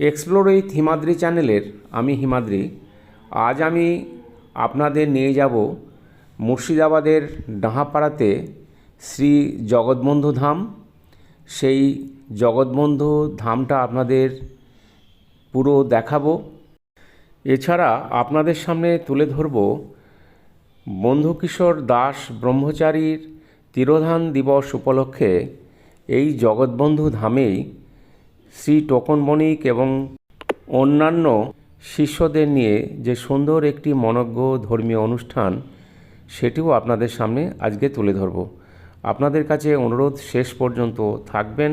Explore Himadri চ্যানেলের আমি হিমাদ্রি। আজ আমি আপনাদের নিয়ে যাব মুর্শিদাবাদের ডাহাপাড়াতে শ্রী জগৎবন্ধু ধাম। সেই জগৎবন্ধু ধামটা আপনাদের পুরো দেখাবো। এছাড়া আপনাদের সামনে তুলে ধরব বন্ধুকিশোর দাস ব্রহ্মচারীর তিরোধান দিবস উপলক্ষে এই জগৎবন্ধু ধামেই শ্রী টোকন বণিক এবং অন্যান্য শিষ্যদের নিয়ে যে সুন্দর একটি মনজ্ঞ ধর্মীয় অনুষ্ঠান, সেটিও আপনাদের সামনে আজকে তুলে ধরব। আপনাদের কাছে অনুরোধ শেষ পর্যন্ত থাকবেন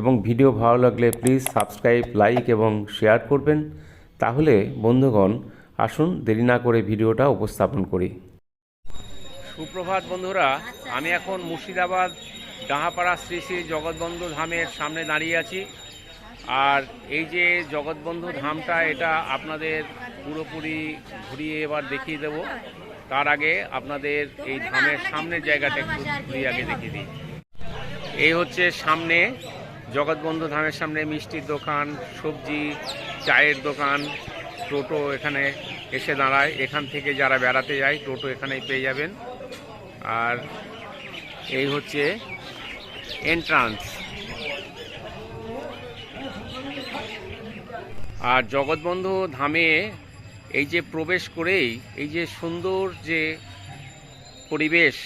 এবং ভিডিও ভালো লাগলে প্লিজ সাবস্ক্রাইব, লাইক এবং শেয়ার করবেন। তাহলে বন্ধুগণ, আসুন দেরি না করে ভিডিওটা উপস্থাপন করি। সুপ্রভাত বন্ধুরা, আমি এখন মুর্শিদাবাদ ডাহাপাড়া শ্রী শ্রী জগৎবন্ধু ধামের সামনে দাঁড়িয়ে আছি। আর এই যে জগৎবন্ধু ধামটা, এটা আপনাদের পুরোপুরি ঘুরিয়ে এবার দেখিয়ে দেব। তার আগে আপনাদের এই ধামের সামনের জায়গাটা একটু ঘুরিয়ে আগে দেখিয়ে দিই। এই হচ্ছে সামনে, জগৎবন্ধু ধামের সামনে মিষ্টির দোকান, সবজি, চায়ের দোকান, টোটো এখানে এসে দাঁড়ায়। এখান থেকে যারা বেড়াতে যায়, টোটো এখানেই পেয়ে যাবেন। আর এই হচ্ছে এন্ট্রান্স আর জগৎবন্ধু ধামে এই যে প্রবেশ করেই, এই যে সুন্দর যে পরিবেশ,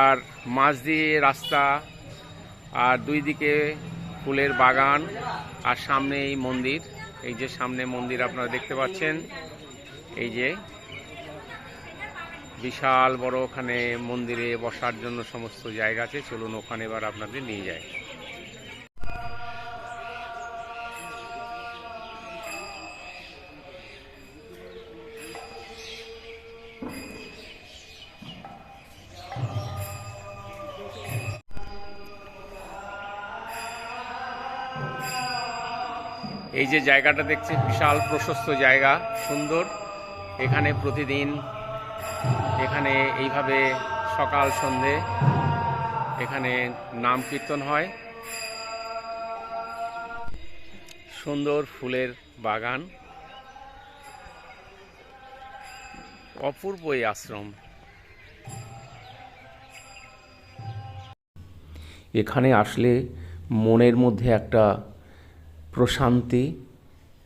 আর মাঝ দিয়ে রাস্তা, আর দুই দিকে ফুলের বাগান, আর সামনে এই মন্দির, এই যে সামনে মন্দির আপনারা দেখতে পাচ্ছেন, এই যে বিশাল বড় ওখানে মন্দিরে বসার জন্য সমস্ত জায়গা আছে, চলুন ওখানে এবার আপনাদের নিয়ে যায় এই যে জায়গাটা দেখছি, বিশাল প্রশস্ত জায়গা, সুন্দর। এখানে প্রতিদিন, এখানে এইভাবে সকাল, সন্ধে, এখানে নাম কীর্তন হয়। সুন্দর ফুলের বাগান। অপূর্ব এই আশ্রম। এখানে আসলে মনের মধ্যে একটা প্রশান্তি,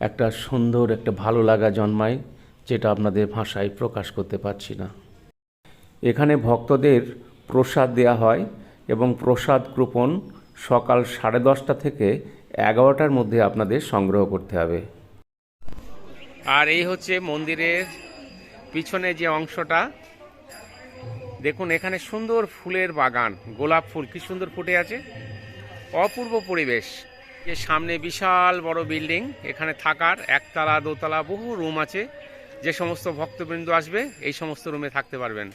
একটা সুন্দর, একটা ভালো লাগা জন্মায়, যেটা আপনাদের ভাষায় প্রকাশ করতে পারছি না। এখানে ভক্তদের প্রসাদ দেওয়া হয় এবং প্রসাদ কৃপণ সকাল সাড়ে দশটা থেকে এগারোটার মধ্যে আপনাদের সংগ্রহ করতে হবে। আর এই হচ্ছে মন্দিরের পিছনে যে অংশটা, দেখুন এখানে সুন্দর ফুলের বাগান, গোলাপ ফুল, কি সুন্দর ফুটে আছে। অপূর্ব পরিবেশ। যে সামনে বিশাল বড় বিল্ডিং, এখানে থাকার একতলা, দোতলা, বহু রুম আছে। যে সমস্ত ভক্তবৃন্দ আসবে, এই সমস্ত রুমে থাকতে পারবেন।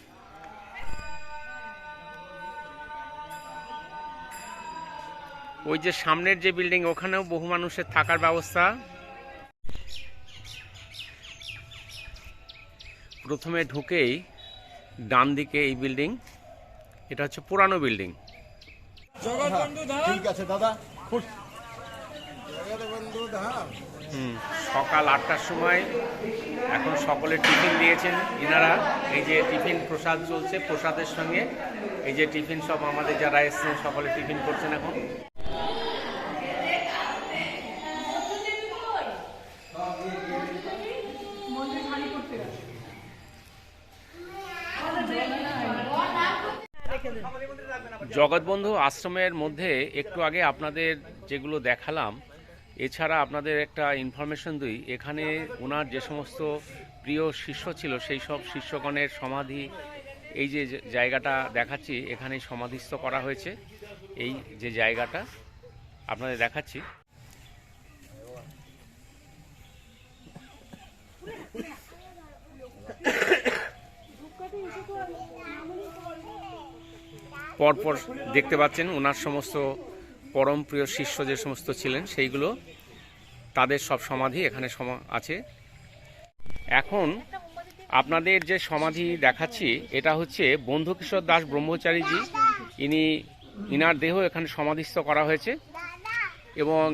ওই যে সামনের যে বিল্ডিং, ওখানেও বহু মানুষের থাকার ব্যবস্থা। প্রথমে ঢুকেই ডান দিকে এই বিল্ডিং, এটা হচ্ছে পুরানো বিল্ডিং। ঠিক আছে, দাদা। সকাল আটটার সময় এখন সকলে টিফিন দিয়েছেন ইনারা। এই যে টিফিন প্রসাদ চলছে প্রসাদের সঙ্গে। এই যে টিফিন সব আমাদের যারা এসছেন সকলে টিফিন করছেন এখন। জগৎবন্ধু আশ্রমের মধ্যে একটু আগে আপনাদের যেগুলো দেখালাম এছাড়া আপনাদের একটা ইনফরমেশন দিই। এখানে ওনার যে সমস্ত প্রিয় শিষ্য ছিল, সেই সব শিষ্যগণের সমাধি, এই যে জায়গাটা দেখাচ্ছি এখানে সমাধিস্থ করা হয়েছে। এই যে জায়গাটা আপনাদের দেখাচ্ছি। পরপর দেখতে পাচ্ছেন, ওনার সমস্ত পরম প্রিয় শিষ্য যে সমস্ত ছিলেন, সেইগুলো তাদের সব সমাধি এখানে আছে। এখন আপনাদের যে সমাধি দেখাচ্ছি, এটা হচ্ছে বন্ধুকিশোর দাস ব্রহ্মচারীজি। ইনি, ইনার দেহ এখানে সমাধিস্থ করা হয়েছে। এবং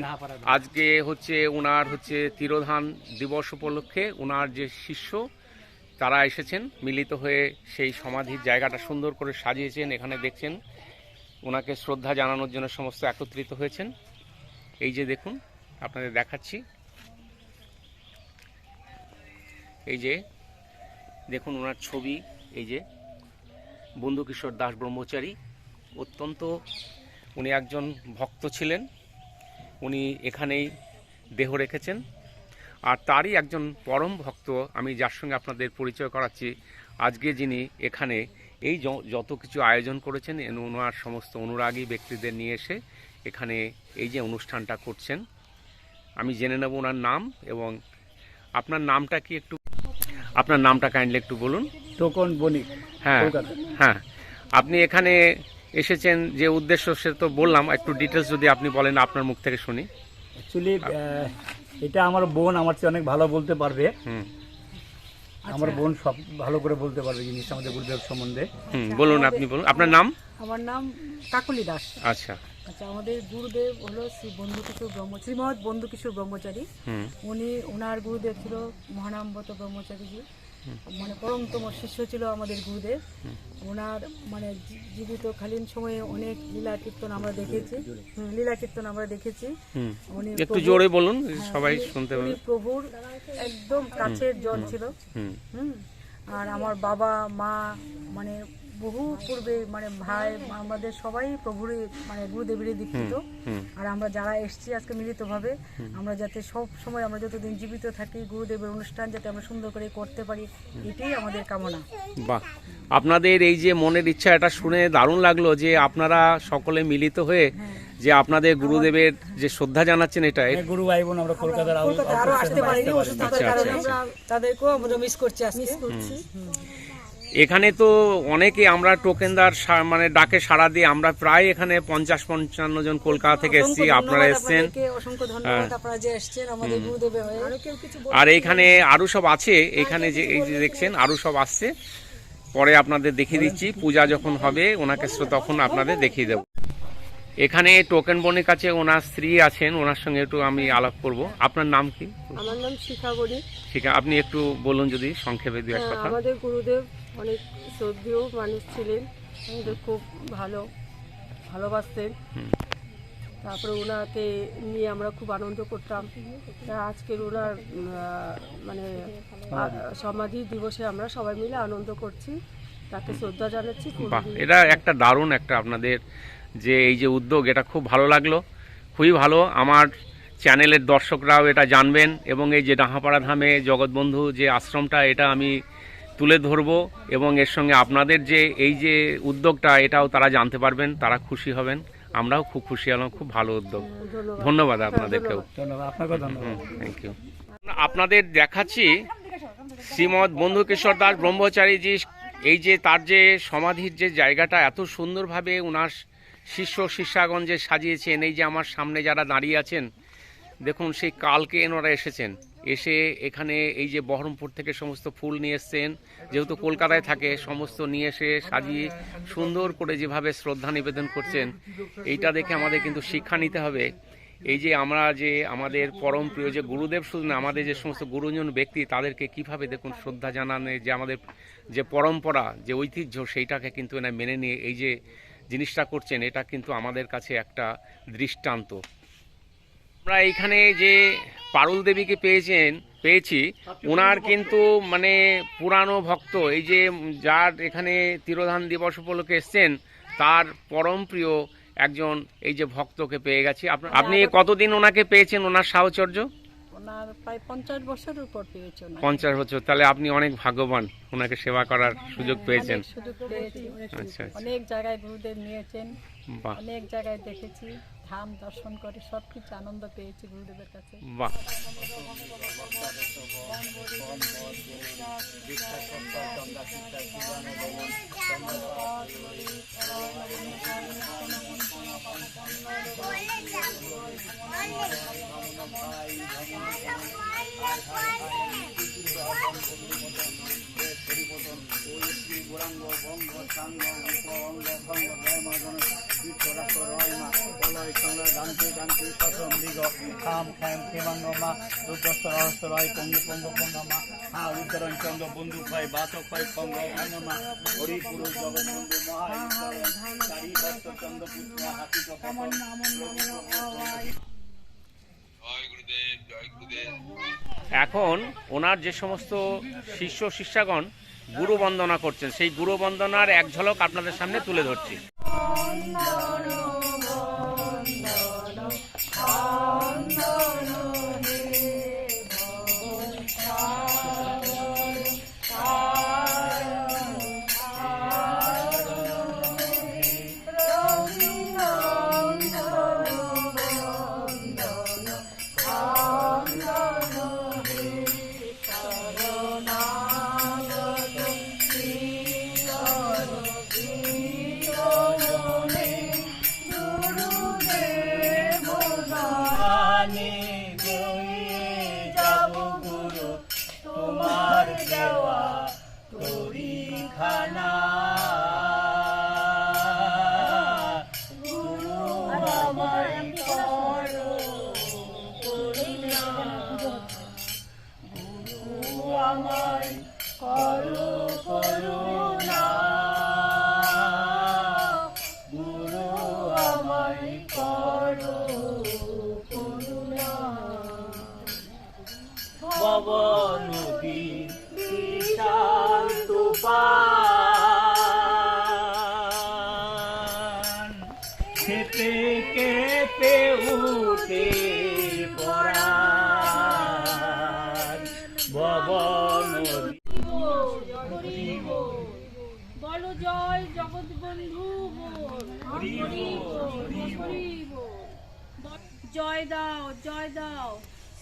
আজকে হচ্ছে ওনার হচ্ছে তিরোধান দিবস উপলক্ষে ওনার যে শিষ্য, তারা এসেছেন, মিলিত হয়ে সেই সমাধির জায়গাটা সুন্দর করে সাজিয়েছেন, এখানে দেখছেন। ওনাকে শ্রদ্ধা জানানোর জন্য সমস্ত একত্রিত হয়েছেন। এই যে দেখুন, আপনাদের দেখাচ্ছি। এই যে দেখুন ওনার ছবি, এই যে বন্ধুকিশোর দাস ব্রহ্মচারী। অত্যন্ত উনি একজন ভক্ত ছিলেন। উনি এখানেই দেহ রেখেছেন। আর তারই একজন পরম ভক্ত আমি যার সঙ্গে আপনাদের পরিচয় করাচ্ছি। আজকে যিনি এখানে এই য- যত কিছু আয়োজন করেছেন ওনার সমস্ত অনুরাগী ব্যক্তিদের নিয়ে এসে এখানে এই যে অনুষ্ঠানটা করছেন আমি জেনে নেব ওনার নাম এবং আপনার নামটা কি একটু আপনার নামটা কাইন্ডলি একটু বলুন। টোকন বণিক হ্যাঁ হ্যাঁ আপনি এখানে এসেছেন যে উদ্দেশ্য সে তো বললাম একটু ডিটেলস যদি আপনি বলেন আপনার মুখ থেকে শুনি। অ্যাকচুয়ালি এটা আমার বোন আমার চেয়ে অনেক ভালো বলতে পারবে। হুম। আমার বোন সব ভালো করে বলতে পারবে জিনিস আমাদের গুরুদেব সম্বন্ধে। হুম বলুন আপনি বলুন। আপনার নাম? আমার নাম কাকলি দাস। আচ্ছা। আচ্ছা আমাদের গুরুদেব হলো শ্রী বন্ধুকিশোর ব্রহ্ম শ্রীমৎ বন্ধুকিশোর ব্রহ্মচারী। উনি ওনার গুরুদেব ছিল মহানাম্বত ব্রহ্মচারীজি। মানে পরমতম শিষ্য ছিল আমাদের গুরুদেব। ওনার মানে জীবিত জীবিতকালীন সময়ে অনেক লীলা কীর্তন আমরা দেখেছি। লীলা কীর্তন আমরা দেখেছি। উনি একটু জোরে বলুন হ্যাঁ, সবাই শুনতে পাবে। প্রভুর একদম কাছের জন ছিল। হুম। আর আমার বাবা মা মানে বহু পূর্বে মানে ভাই আমাদের সবাই প্রভুরই মানে গুরুদেবেরই দীক্ষিত। আর আমরা যারা এসেছি আজকে মিলিতভাবে আমরা যাতে সব সময় আমরা যতদিন জীবিত থাকি গুরুদেবের অনুষ্ঠান যাতে আমরা সুন্দর করে করতে পারি এটাই আমাদের কামনা। বাহ। আপনাদের এই যে মনের ইচ্ছা এটা শুনে দারুণ লাগল যে আপনারা সকলে মিলিত হয়ে যে আপনাদের গুরুদেবের যে শ্রদ্ধা জানাচ্ছেন এটা গুরু ভাই বোন আমরা কলকাতার আরও আসতে পারিনি অসুস্থতার আচ্ছা, কারণে আচ্ছা, আমরা তাদেরকেও আমরা মিস করছি মিস করছি। এখানে তো অনেকে আমরা টোকেনদার সা- মানে ডাকে সাড়া দিয়ে আমরা প্রায় এখানে পঞ্চাশ পঞ্চান্ন জন কলকাতা থেকে এসেছি আপনারা এসছেন। আপনাদেরকে, অসংখ্য ধন্যবাদ আপনারা যে এসেছেন আমাদের গুরুদেবের হয়ে। আর এখানে আরও সব আছে এখানে যে এই যে দেখছেন আরও সব আসছে পরে আপনাদের দেখিয়ে দিচ্ছি পূজা যখন হবে ওনাকে তখন আপনাদের দেখিয়ে দেব। এখানে টোকেন বনের কাছে ওনার স্ত্রী আছেন ওনার সঙ্গে একটু আমি আলাপ করব। আপনার নাম কি? আমার নাম শিখাগরি ঠিক আছে আপনি একটু বলুন যদি সংক্ষেপে দু এক হ্যাঁ, কথা। আমাদের গুরুদেব অনেক শ্রদ্ধেয় মানুষ ছিলেন আমাদের খুব ভালো ভালোবাসতেন। তারপরে ওনাকে নিয়ে আমরা খুব আনন্দ করতাম। তা আজকের ওনার মানে সমাধি। দিবসে আমরা সবাই মিলে আনন্দ করছি। তাকে শ্রদ্ধা জানাচ্ছি। এটা একটা দারুণ একটা আপনাদের যে এই যে উদ্যোগ এটা খুব ভালো লাগল। খুবই ভালো। আমার চ্যানেলের দর্শকরাও এটা জানবেন এবং এই যে ডাহাপাড়া ধামে জগৎবন্ধু যে আশ্রমটা এটা আমি তুলে ধরবো এবং এর সঙ্গে আপনাদের যে এই যে উদ্যোগটা এটাও তারা জানতে পারবেন তারা খুশি হবেন। আমরাও খুব খুশি হলাম খুব ভালো উদ্যোগ। ধন্যবাদ। ধন্যবাদ আপনাদেরকেও। ধন্যবাদ। আপনাকেও ধন্যবাদ। থ্যাংক ইউ আপনাদের দেখাচ্ছি শ্রীমৎ বন্ধু কিশোর দাস ব্রহ্মচারীজি এই যে তার যে সমাধির যে জায়গাটা এত সুন্দরভাবে ওনার শিষ্যাগণ যে সাজিয়েছেন, এই যে আমার সামনে যারা দাঁড়িয়ে আছেন, দেখুন সেই কালকে এনারা এসেছেন। এসে এখানে এই যে বহরমপুর থেকে সমস্ত ফুল নিয়ে এসছেন, যেহেতু কলকাতায় থাকে, সমস্ত নিয়ে এসে সাজিয়ে সুন্দর করে যেভাবে শ্রদ্ধা নিবেদন করছেন, এইটা দেখে আমাদের কিন্তু শিক্ষা নিতে হবে। এই যে আমরা যে আমাদের পরম প্রিয় যে গুরুদেব শুধু না, আমাদের যে সমস্ত গুরুজন ব্যক্তি, তাদেরকে কীভাবে দেখুন শ্রদ্ধা জানানো যে আমাদের যে পরম্পরা, যে ঐতিহ্য, সেইটাকে কিন্তু এরা মেনে নিয়ে, এই যে জিনিসটা করছেন, এটা কিন্তু আমাদের কাছে একটা দৃষ্টান্ত। আমরা এইখানে যে পারুল দেবীকে পেয়েছেন, পেয়েছি, ওনার কিন্তু মানে পুরানো ভক্ত, এই যে যার এখানে তিরোধান দিবস উপলক্ষে এসছেন, তার পরম প্রিয় একজন এই যে ভক্তকে পেয়ে গেছি। আপনা- কতদিন ওনাকে পেয়েছেন, ওনার সাহচর্য? ওনার প্রায় পঞ্চাশ বছরের উপর পেয়েছে পঞ্চাশ বছর তাহলে আপনি অনেক ভাগ্যবান ওনাকে সেবা করার সুযোগ পেয়েছেন। সুযোগ পেয়েছি। আচ্ছা আচ্ছা। অনেক জায়গায় গুরুদেব নিয়েছেন অনেক জায়গায় দেখেছি। ধাম দর্শন করে সব কিছু আনন্দ পেয়েছি গুরুদেবের কাছে। বাহ। পরিবর্তন বঙ্গ অঙ্গ সঙ্গ এখন ওনার যে সমস্ত শিষ্য শিষ্যাগণ গুরু বন্দনা করছেন। সেই গুরু বন্দনার এক ঝলক আপনাদের সামনে তুলে ধরছি।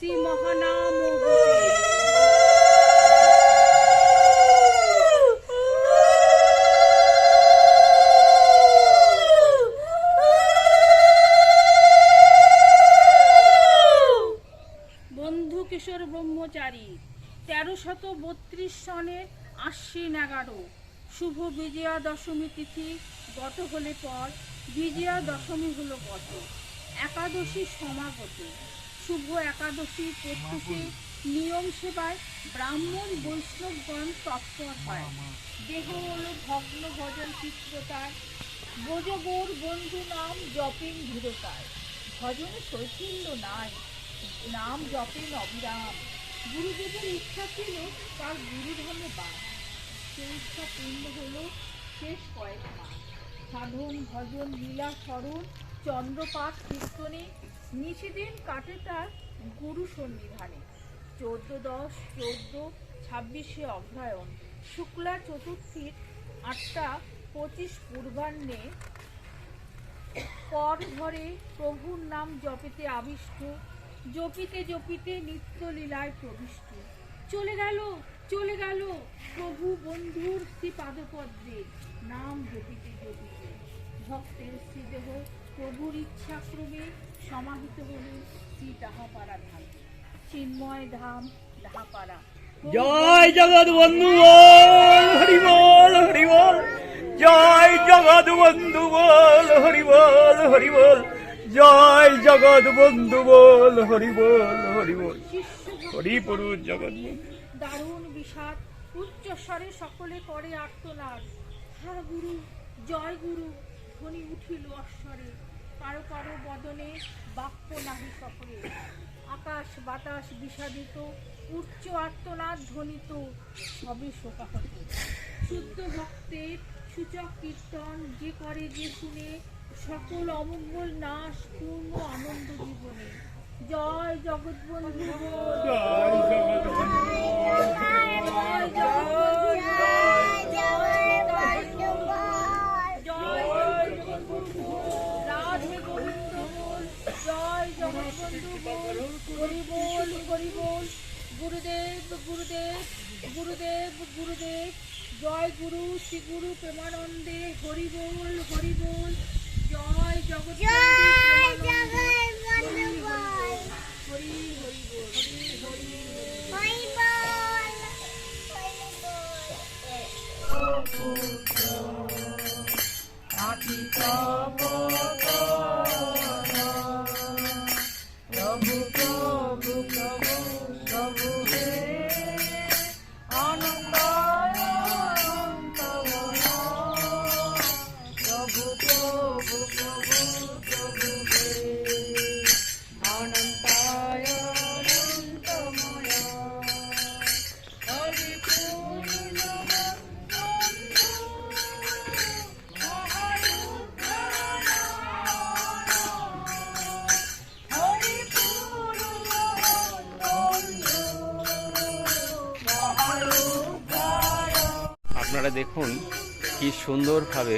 শ্রী মহানাম বন্ধু কিশোর ব্রহ্মচারী, তেরো শত বত্রিশ সনে আশ্বিন এগারো। শুভ বিজয়া দশমী তিথি গত হলে পর বিজয়া দশমী হলো গত। একাদশী সমাগত। শুভ একাদশী প্রত্যুষে নিয়ম সেবায় ব্রাহ্মণ বৈষ্ণবগণ তৎপর হয়। দেহ হলো ভগ্ন ভজন চিত্রতার। বোজগোর বন্ধু নাম জপিন ধীরতার। ভজনে শৈথিল্য নাই নাম জপেন অবিরাম। গুরুদেবের ইচ্ছা ছিল তার গুরুধর্মে বাস সেই ইচ্ছা পূর্ণ হল শেষ কয়েক মাস। সাধন ভজন লীলা স্মরণ চন্দ্রপাঠ কীর্তনে নিশিদিন কাটে তার গুরু সন্নিধানে। চোদ্দ দশ চোদ্দ, ছাব্বিশে অগ্রহায়ণ শুক্লা চতুর্থীর আটটা পঁচিশ পূর্বাহ্নে, পর ঘরে প্রভুর নাম জপিতে আবিষ্ট, জপিতে জপিতে নিত্য লীলায় প্রবিষ্ট। চলে গেল চলে গেল প্রভু বন্ধুর শ্রী পাদপদ্মে নাম জপিতে জপিতে। ভক্তের শ্রীদেহ প্রভুর ইচ্ছাক্রমে সমাহিত হল শ্রী ডাহাপাড়া ধাম চিন্ময় ধাম ডাহাপাড়া জয় জগৎ বন্ধু বল হরি বল হরি বল। জয় জগৎ বন্ধু বল হরি বল হরি বল। জয় জগৎ বন্ধু বল হরি বল হরি বল। হরি পুরুষ জগৎ দারুণ বিষাদ উচ্চস্বরে সকলে করে আর্তনাদ হা গুরু জয় গুরু ধ্বনি উঠিল অশ্বরে। কারও কারও বদনে বাক্য নাহি সকলে। আকাশ বাতাস বিষাদিত উচ্চ আর্তনাদ ধ্বনিত সবে শোকাহত। শুদ্ধ ভক্তের সূচক কীর্তন যে করে যে শুনে সকল অমঙ্গল নাশ পূর্ণ আনন্দ জীবনে। জয় জগৎবন্ধু। জয় জয় জয় হরি হরি গুরুদেব গুরুদেব গুরুদেব গুরুদেব। জয় গুরু শ্রী গুরু প্রেমানন্দে, হরি বল হরি বল। জয় প্রেমানন্দে, হরি হরি হরি হরি তব সুন্দরভাবে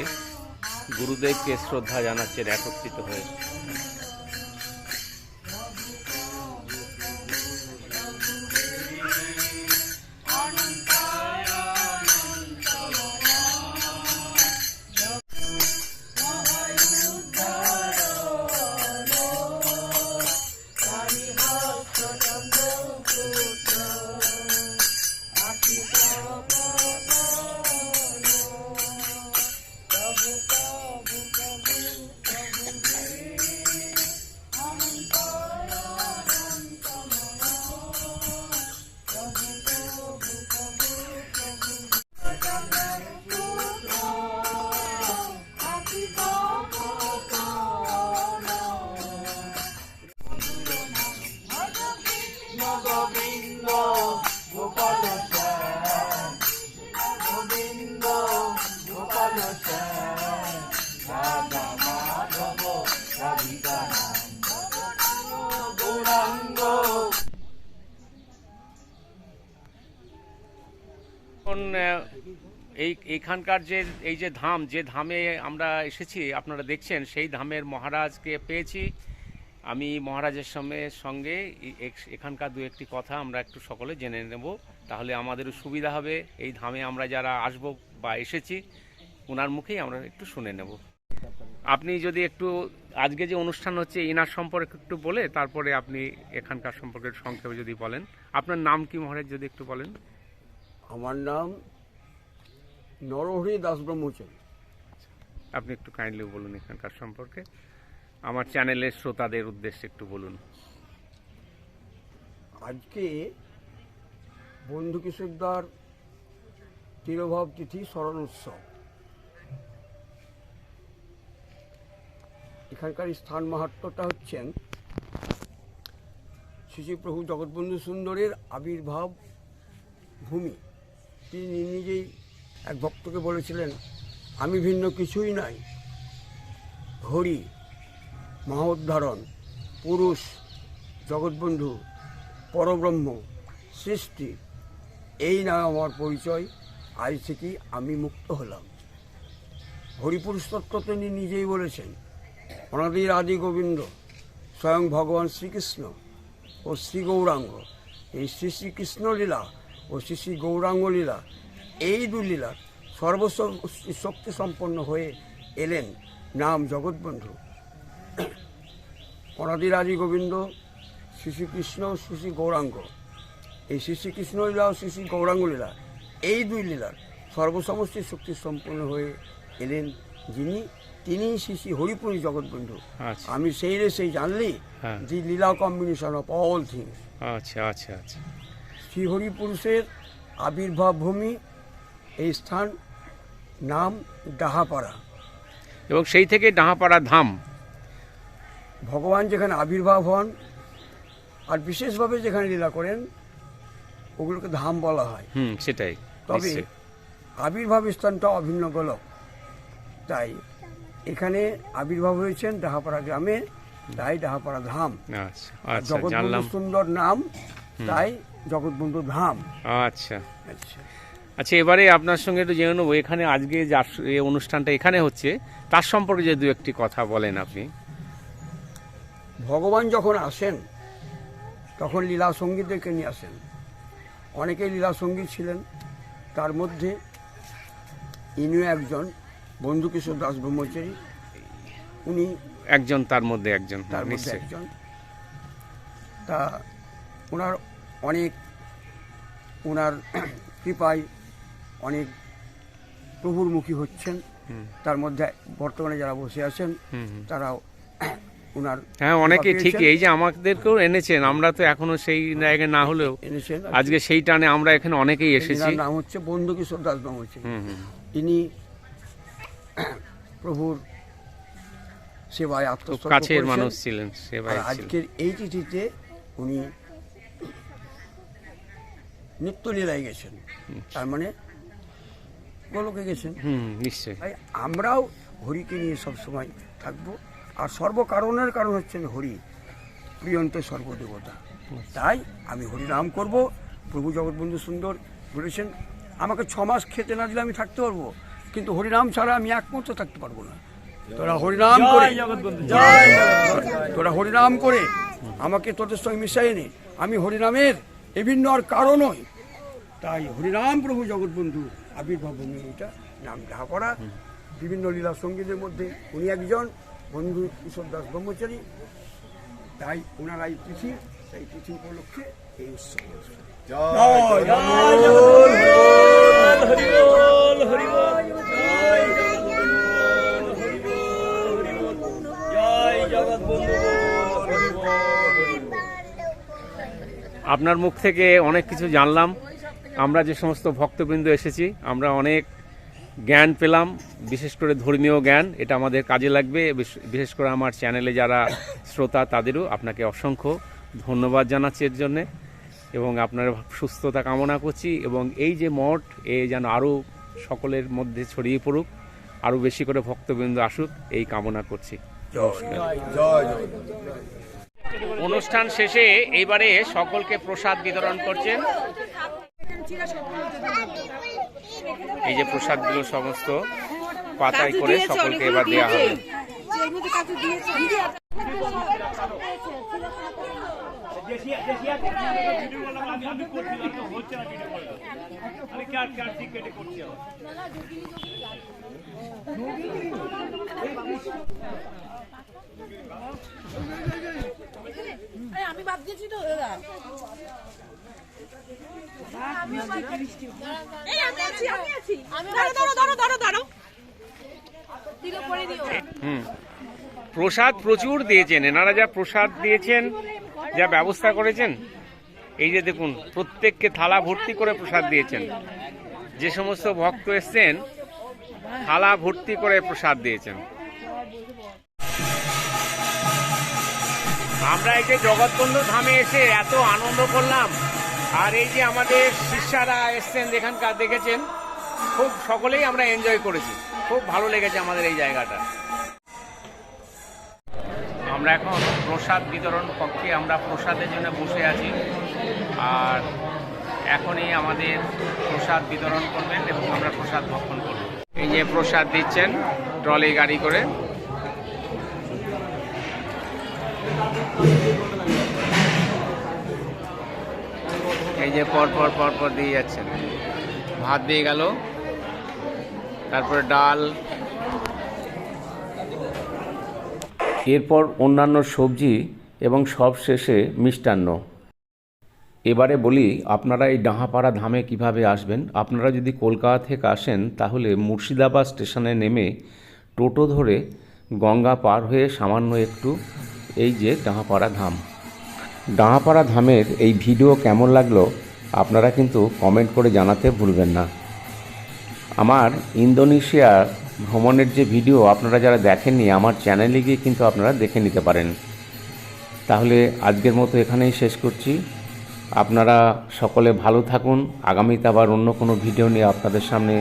গুরুদেবকে শ্রদ্ধা জানাচ্ছেন একত্রিত হয়ে। এই এখানকার যে, এই যে ধাম, যে ধামে আমরা এসেছি, আপনারা দেখছেন, সেই ধামের মহারাজকে পেয়েছি। আমি মহারাজের সঙ্গে সঙ্গে এখানকার দু একটি কথা আমরা একটু সকলে জেনে নেব। তাহলে আমাদেরও সুবিধা হবে, এই ধামে আমরা যারা আসব বা এসেছি ওনার মুখেই আমরা একটু শুনে নেব। আপনি যদি একটু, আজকে যে অনুষ্ঠান হচ্ছে এনার সম্পর্কে একটু বলে, তারপরে আপনি এখানকার সম্পর্কে সংক্ষেপে যদি বলেন। আপনার নাম কি মহারাজ, যদি একটু বলেন? আমার নাম নরহরি দাস ব্রহ্মচারী আপনি একটু কাইন্ডলি বলুন এখানকার সম্পর্কে। আমার চ্যানেলের শ্রোতাদের উদ্দেশ্যে একটু বলুন। আজকে বন্ধু কিশোরদার তিরোভাব তিথি স্মরণ উৎসব এখানকার স্থান মাহাত্মটা হচ্ছেন শ্রীপ্রভু জগৎবন্ধু সুন্দরের আবির্ভাব ভূমি। তিনি নিজেই এক ভক্তকে বলেছিলেন, আমি ভিন্ন কিছুই নাই। হরি, মহোদ্ধারণ, পুরুষ, জগৎবন্ধু, পরব্রহ্ম, সৃষ্টি, এই নাম আমার পরিচয়, আজ থেকে আমি মুক্ত হলাম। হরিপুরুষ তত্ত্ব তিনি নিজেই বলেছেন অনাদির আদি গোবিন্দ, স্বয়ং ভগবান শ্রীকৃষ্ণ ও শ্রী গৌরাঙ্গ, এই শ্রী শ্রীকৃষ্ণ লীলা ও শ্রী শ্রী গৌরাঙ্গ লীলা এই দু লীলার সর্বশক্তি সম্পন্ন হয়ে এলেন নাম জগৎবন্ধু। অনাদির আদি গোবিন্দ শ্রী শ্রীকৃষ্ণ ও শ্রী শ্রী গৌরাঙ্গ। এই শ্রী শ্রীকৃষ্ণ লীলা ও শ্রী শ্রী গৌরাঙ্গ লীলা এই দুই লীলার সর্বসমষ্টি শক্তি সম্পন্ন হয়ে এলেন যিনি তিনি শ্রী শ্রী হরিপুরী জগৎবন্ধু। আচ্ছা। আমি সেই রে সেই জানলি হ্যাঁ। The Leela combination of all things আচ্ছা আচ্ছা আচ্ছা। শ্রী হরিপুরুষের আবির্ভাব ভূমি এই স্থান নাম ডাহাপাড়া। এবং সেই থেকে ডাহাপাড়া ধাম। ভগবান যেখানে আবির্ভাব হন আর বিশেষভাবে যেখানে লীলা করেন ওগুলোকে ধাম বলা হয়। হুম সেটাই তবে আবির্ভাব স্থানটা অভিন্ন গোলক তাই এখানে আবির্ভাব হয়েছেন ডাহাপাড়া গ্রামে তাই ডাহাপাড়া ধাম। আচ্ছা আচ্ছা জানলাম। সুন্দর নাম তাই জগৎবন্ধু ধাম আচ্ছা। আচ্ছা। আচ্ছা এবারে আপনার সঙ্গে একটু জেনে নেব এখানে আজকে যার এই অনুষ্ঠানটা এখানে হচ্ছে তার সম্পর্কে যে দু একটি কথা বলেন আপনি। ভগবান যখন আসেন তখন লীলা সঙ্গীতদেরকে নিয়ে আসেন। অনেকেই লীলা সংগীত ছিলেন তার মধ্যে ইনিও একজন বন্ধু কিশোর দাস ব্রহ্মচারী। উনি একজন তার মধ্যে একজন তার মধ্যে একজন। তা ওনার অনেক ওনার কৃপায় অনেক প্রভুর মুখী হচ্ছেন। তার মধ্যে বর্তমানে যারা বসে আছেন। তারাও ওনার হ্যাঁ অনেকে ঠিক এই যে আমাদেরকেও এনেছেন আমরা তো এখনও সেই জায়গায় না হলেও এনেছেন। আজকে সেই টানে আমরা এখানে অনেকেই এসেছি। নাম হচ্ছে বন্ধু কিশোর দাস হুম ইনি প্রভুর সেবায় আত্মস্থ কাছের মানুষ ছিলেন সেবায় আজকের এই চিঠিতে উনি নিত্যলীলায় গেছেন। তার মানে গোলকে গেছেন। হুম নিশ্চয়ই। তাই আমরাও হরিকে নিয়ে সবসময় থাকব। আর সর্বকারণের কারণ হচ্ছেন হরি প্রিয়ন্ত সর্বদেবতা তাই আমি হরিনাম করব। প্রভু জগৎবন্ধু সুন্দর বলেছেন আমাকে ছ মাস খেতে না দিলে আমি থাকতে পারব। কিন্তু হরিনাম ছাড়া আমি এক মুহূর্ত থাকতে পারব না। তোরা হরিনাম করে তোরা হরিনাম করে আমাকে তোদের সঙ্গে মিশাই নে। আমি হরিনামের বিভিন্ন আর কারণই তাই হরিনাম প্রভু জগৎবন্ধু আবির্ভাব ভূমি এটা নাম ঢা করা। বিভিন্ন লীলা সঙ্গীতের মধ্যে উনি একজন বন্ধু কিশোর দাস ব্রহ্মচারী। তাই ওনারা এই তিথি সেই তিথি উপলক্ষে এই উৎসব। আপনার মুখ থেকে অনেক কিছু জানলাম। আমরা যে সমস্ত ভক্তবৃন্দ এসেছি, আমরা অনেক জ্ঞান পেলাম, বিশেষ করে ধর্মীয় জ্ঞান, এটা আমাদের কাজে লাগবে। বিশেষ করে আমার চ্যানেলে যারা শ্রোতা, তাদেরও আপনাকে অসংখ্য ধন্যবাদ জানাচ্ছি এর জন্যে। এবং আপনার সুস্থতা কামনা করছি। এবং এই যে মঠ, এ যেন আরও সকলের মধ্যে ছড়িয়ে পড়ুক আরও বেশি করে ভক্তবৃন্দ আসুক, এই কামনা করছি। অনুষ্ঠান শেষে এইবারে সকলকে প্রসাদ বিতরণ করছেন। এই যে প্রসাদগুলো সমস্ত পাতায় করে সকলকে এবার দেওয়া হবে। করছি আমি বাদ দিয়েছি তো দাদা। প্রসাদ প্রচুর দিয়েছেন এনারা যা প্রসাদ দিয়েছেন যা ব্যবস্থা করেছেন এই যে দেখুন প্রত্যেককে থালা ভর্তি করে প্রসাদ দিয়েছেন। যে সমস্ত ভক্ত এসছেন থালা ভর্তি করে প্রসাদ দিয়েছেন। আমরা এই যে জগৎবন্ধু ধামে এসে এত আনন্দ করলাম। আর এই যে আমাদের শিষ্যারা এসছেন যেখানকার দেখেছেন, খুব সকলেই আমরা এনজয় করেছি। খুব ভালো লেগেছে আমাদের এই জায়গাটা। আমরা এখন প্রসাদ বিতরণ কক্ষে আমরা প্রসাদের জন্য বসে আছি। আর এখনই আমাদের প্রসাদ বিতরণ করবেন এবং আমরা প্রসাদ ভক্ষণ করব। এই যে প্রসাদ দিচ্ছেন, ট্রলি গাড়ি করে। এই যে পর পর পর পর দিয়ে যাচ্ছেন। ভাত দিয়ে গেল। তারপরে ডাল। এরপর অন্যান্য সবজি এবং সব শেষে মিষ্টান্ন। এবারে বলি, আপনারা এই ডাহাপাড়া ধামে কীভাবে আসবেন? আপনারা যদি কলকাতা থেকে আসেন, তাহলে মুর্শিদাবাদ স্টেশনে নেমে টোটো ধরে গঙ্গা পার হয়ে সামান্য একটু এই যে ডাহাপাড়া ধাম। ডাহাপাড়া ধামের এই ভিডিও কেমন লাগল আপনারা কিন্তু কমেন্ট করে জানাতে ভুলবেন না। আমার ইন্দোনেশিয়া ভ্রমণের যে ভিডিও আপনারা যারা দেখেননি, আমার চ্যানেলে গিয়ে কিন্তু আপনারা দেখে নিতে পারেন। তাহলে আজকের মতো এখানেই শেষ করছি। আপনারা সকলে ভালো থাকুন। আগামীতে আবার অন্য কোনো ভিডিও নিয়ে আপনাদের সামনে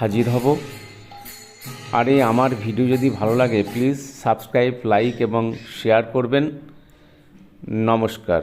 হাজির হব। আর এই আমার ভিডিও যদি ভালো লাগে প্লিজ সাবস্ক্রাইব লাইক এবং শেয়ার করবেন। নমস্কার।